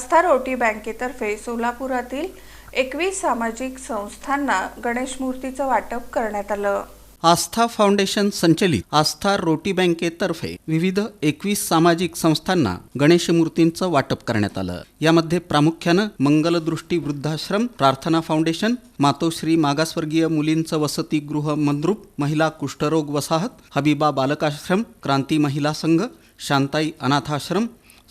आस्था रोटी बँकेतर्फे सोलापुरातील एकवीस सामाजिक संस्थांना गणेश मूर्तीचं वाटप करण्यात आलं. आस्था फाउंडेशन संचलित आस्था रोटी बँकेतर्फे विविध एकवीस सामाजिक संस्थांना गणेश मूर्तींचं वाटप करण्यात आलं. यामध्ये प्रामुख्यानं मंगलदृष्टी वृद्धाश्रम प्रार्थना फाउंडेशन मातोश्री मागासवर्गीय मुलींचं वसतिगृह मंद्रुप महिला कुष्ठरोग वसाहत हबीबा बालकाश्रम क्रांती महिला संघ शांताई अनाथाश्रम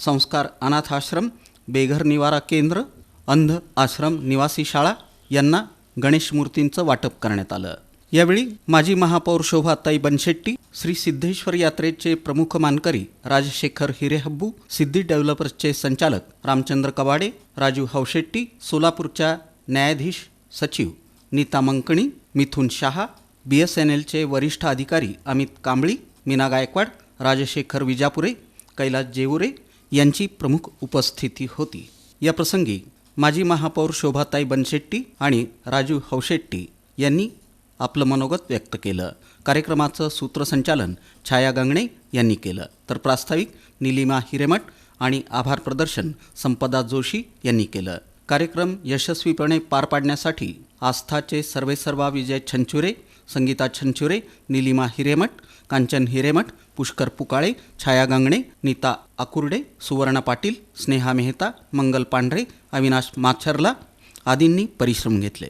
संस्कार अनाथाश्रम बेघर निवारा केंद्र अंध आश्रम निवासी शाळा यांना गणेश मूर्तींचं वाटप करण्यात आलं. यावेळी माजी महापौर शोभाताई बनशेट्टी श्री सिद्धेश्वर यात्रेचे प्रमुख मानकरी राजशेखर हिरेहब्बू सिद्धी डेव्हलपर्सचे संचालक रामचंद्र कवाडे राजू हवशेट्टी सोलापूरच्या न्यायाधीश सचिव Nita Mankani Mithun Shah B S N एलचे वरिष्ठ अधिकारी अमित कांबळी मीना गायकवाड राजशेखर विजापुरे कैलास जेवुरे यांची प्रमुख उपस्थिती होती. या प्रसंगी माजी महापौर शोभाताई बनशेट्टी आणि राजू हवशेट्टी यांनी आपलं मनोगत व्यक्त केलं. कार्यक्रमाचं सूत्रसंचालन छाया गंगणे यांनी केलं. तर प्रास्ताविक निलिमा हिरेमठ आणि आभार प्रदर्शन संपदा जोशी यांनी केलं. कार्यक्रम यशस्वीपणे पार पाडण्यासाठी आस्थाचे सर्वेसर्वा विजय छंचुरे संगीता छंचुरे निलिमा हिरेमठ कांचन हिरेमठ पुष्कर पुकाळे छाया गांगणे नीता आकुर्डे सुवर्णा पाटील स्नेहा मेहता मंगल पांढरे अविनाश माछरला आदींनी परिश्रम घेतले.